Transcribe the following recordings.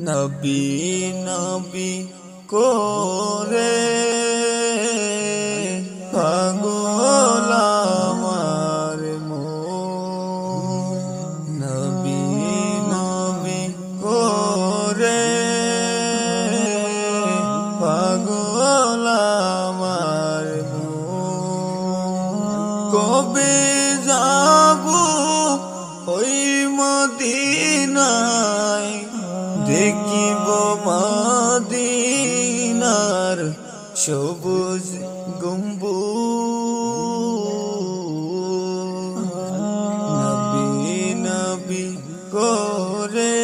নবী নবী করে পাগল আমার মন। নবী নবী করে পাগল আমার মন। কবে যাব ওই মদিনায় দেখিব মদিনার সবুজ গম্বু নবী নবী করে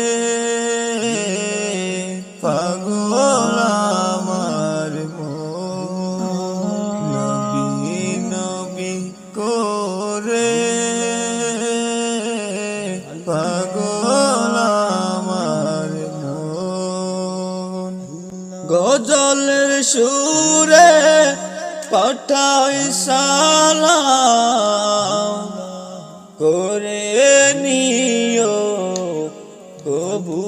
পাগল আমার। নবী নবী করে পাগল গজলের সুরে পাঠাই সালাম করে নিও কবু।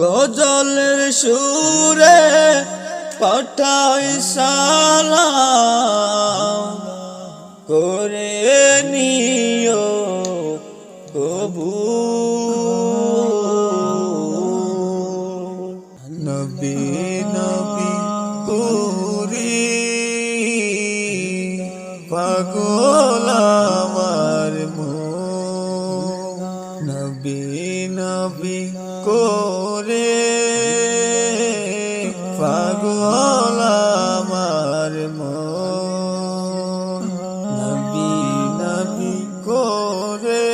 গজলের সুরে পাঠাই সালাম করে নিও কবু। পাগল আমার। নবী নবী করে পাগল আমার। নবী নবী করে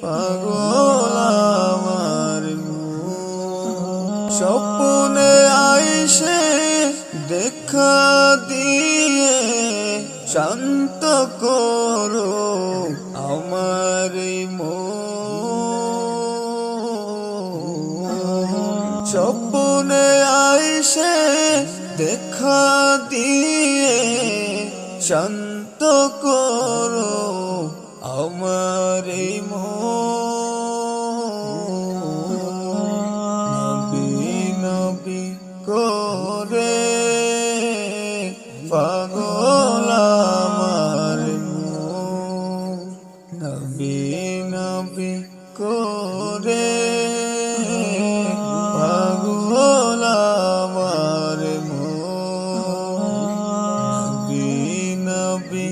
পাগল আমার। স্বপ্নে আইসে দেখা দিয়ে শান্ত করো আমার। স্বপ্নে আইসে দেখা দিয়ে শান্ত করো আমার। নবী নবী করে নবী নবী করে পাগলামার নবী নবী